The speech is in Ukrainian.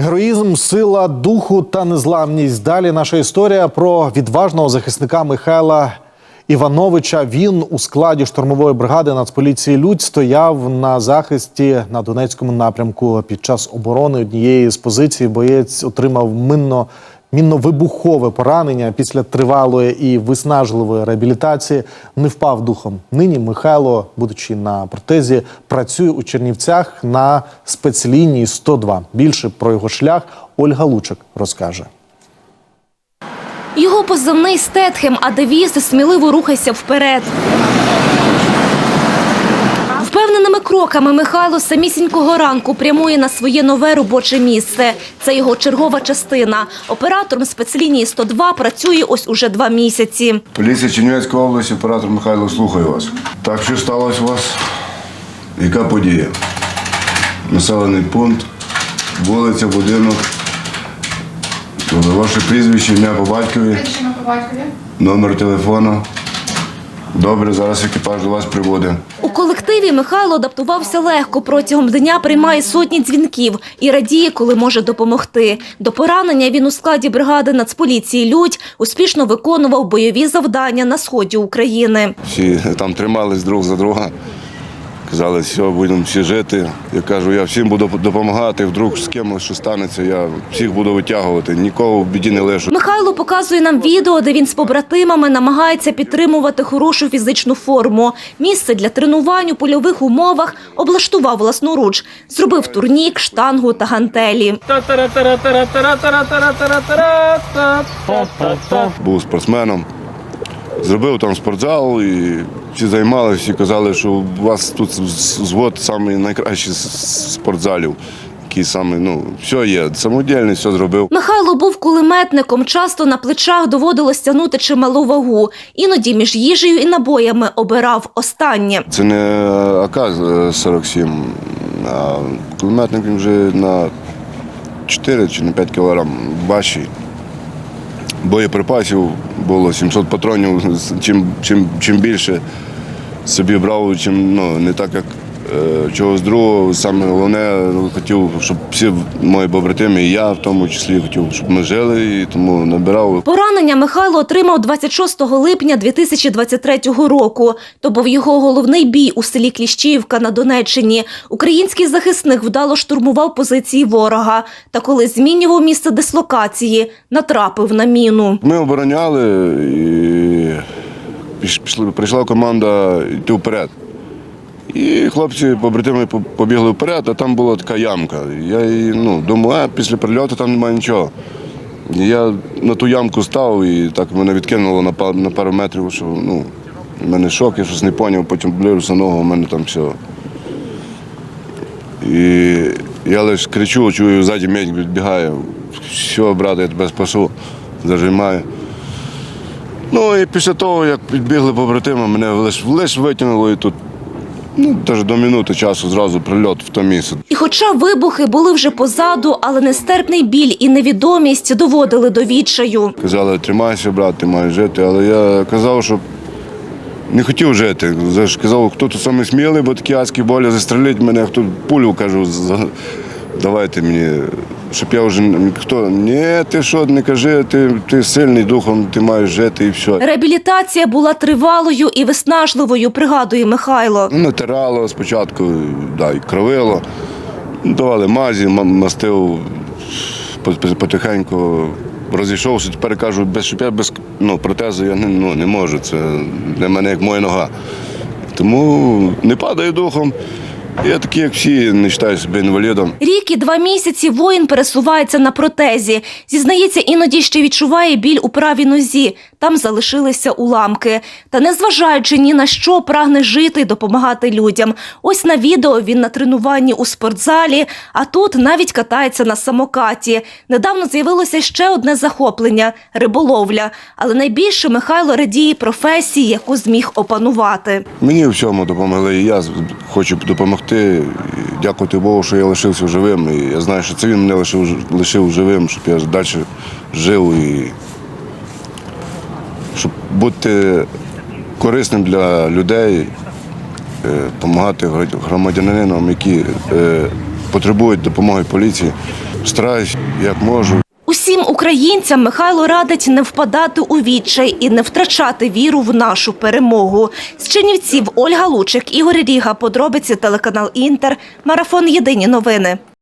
Героїзм, сила духу та незламність. Далі наша історія про відважного захисника Михайла Івановича. Він у складі штурмової бригади Нацполіції Людь стояв на захисті на Донецькому напрямку. Під час оборони однієї з позицій боєць отримав минно. Мінно-вибухове поранення після тривалої і виснажливої реабілітації не впав духом. Нині Михайло, будучи на протезі, працює у Чернівцях на спецлінії 102. Більше про його шлях Ольга Лучик розкаже. Його позивний Стетхем, а девіз сміливо рухайся вперед. Впевненими кроками Михайло самісінького ранку прямує на своє нове робоче місце. Це його чергова частина. Оператором спецлінії 102 працює ось уже два місяці. Поліція Чернівецької області, оператор Михайло, слухаю вас. Так, що сталося у вас? Яка подія? Населений пункт, вулиця, будинок. Ваше прізвище, ім'я по батькові, Причина по батькові. номер телефону. Добре, зараз екіпаж до вас приводить. У колективі Михайло адаптувався легко. Протягом дня приймає сотні дзвінків і радіє, коли може допомогти. До поранення він у складі бригади Нацполіції Людь успішно виконував бойові завдання на сході України. Всі там тримались друг за друга. Казали, все, будемо всі жити. Я кажу, я всім буду допомагати. Вдруг з кимось що станеться, я всіх буду витягувати, нікого в біді не лишу. Михайло показує нам відео, де він з побратимами намагається підтримувати хорошу фізичну форму. Місце для тренувань у польових умовах облаштував власноруч. Зробив турнік, штангу та гантелі. був спортсменом. Зробив там спортзал і всі займалися, всі казали, що у вас тут звод найкращий спортзалів. Який саме, ну, все є, самодільний, все зробив. Михайло був кулеметником. Часто на плечах доводилось тягнути чималу вагу. Іноді між їжею і набоями обирав останнє. Це не АК-47, а кулеметник він вже на 4 чи на 5 кілограм важчий. Боєприпасів було 700 патронів. Чим, чим, чим більше собі брав, чим ну, не так, як чогось другого. Саме головне, хотів, щоб всі мої побратими, і я в тому числі хотів, щоб ми жили, і тому набирав. Поранення Михайло отримав 26 липня 2023 року. То був його головний бій у селі Кліщіївка на Донеччині. Український захисник вдало штурмував позиції ворога. Та коли змінював місце дислокації, натрапив на міну. Ми обороняли і пішли, прийшла команда йти вперед. І хлопці, побратими, побігли вперед, а там була така ямка. Я ну, думаю, а після прильоту там немає нічого. Я на ту ямку став і так мене відкинуло на, па- на пару метрів, що ну, в мене шок, я щось не зрозумів, потім ближуся ногу, у мене там все. І я лише кричу, чую, ззаді медик відбігає. Все, брат, я тебе спасу, зажимаю. Ну і після того, як підбігли побратими, мене лише лиш витягнуло і тут, ну, теж до минути часу зразу прильот в то місце. І хоча вибухи були вже позаду, але нестерпний біль і невідомість доводили до відчаю. Казали, тримайся, брат, ти маєш жити. Але я казав, що не хотів жити. Я ж казав, хто тут саме смілий, бо такі адські болі застрелить мене, хто пулю кажу, давайте мені. Щоб я вже н- хто ні, ти що не кажи, ти, ти сильний духом, ти маєш жити і все. Реабілітація була тривалою і виснажливою, пригадує Михайло. Ну, Натирало спочатку, да, і кровило. Давали мазі, ма- мастив по- по- потихеньку. Розійшовся, тепер кажу, без, щоб я без ну, протезу я не, ну, не можу. Це для мене як моя нога. Тому не падаю духом. Я такий, як всі, не вважаю себе інвалідом. Рік і два місяці воїн пересувається на протезі. Зізнається, іноді ще відчуває біль у правій нозі. Там залишилися уламки. Та незважаючи ні на що, прагне жити і допомагати людям. Ось на відео він на тренуванні у спортзалі, а тут навіть катається на самокаті. Недавно з'явилося ще одне захоплення риболовля. Але найбільше Михайло радіє професії, яку зміг опанувати. Мені в цьому допомогли, і я хочу допомогти. І Дякувати Богу, що я лишився живим. І я знаю, що це він мене лишив, лишив живим, щоб я далі жив і щоб бути корисним для людей, допомагати громадянинам, які е, потребують допомоги поліції. стараюсь, як можу. Українцям Михайло радить не впадати у відчай і не втрачати віру в нашу перемогу. З Чинівців Ольга Лучик, Ігор Ріга, подробиці телеканал Інтер, марафон Єдині новини.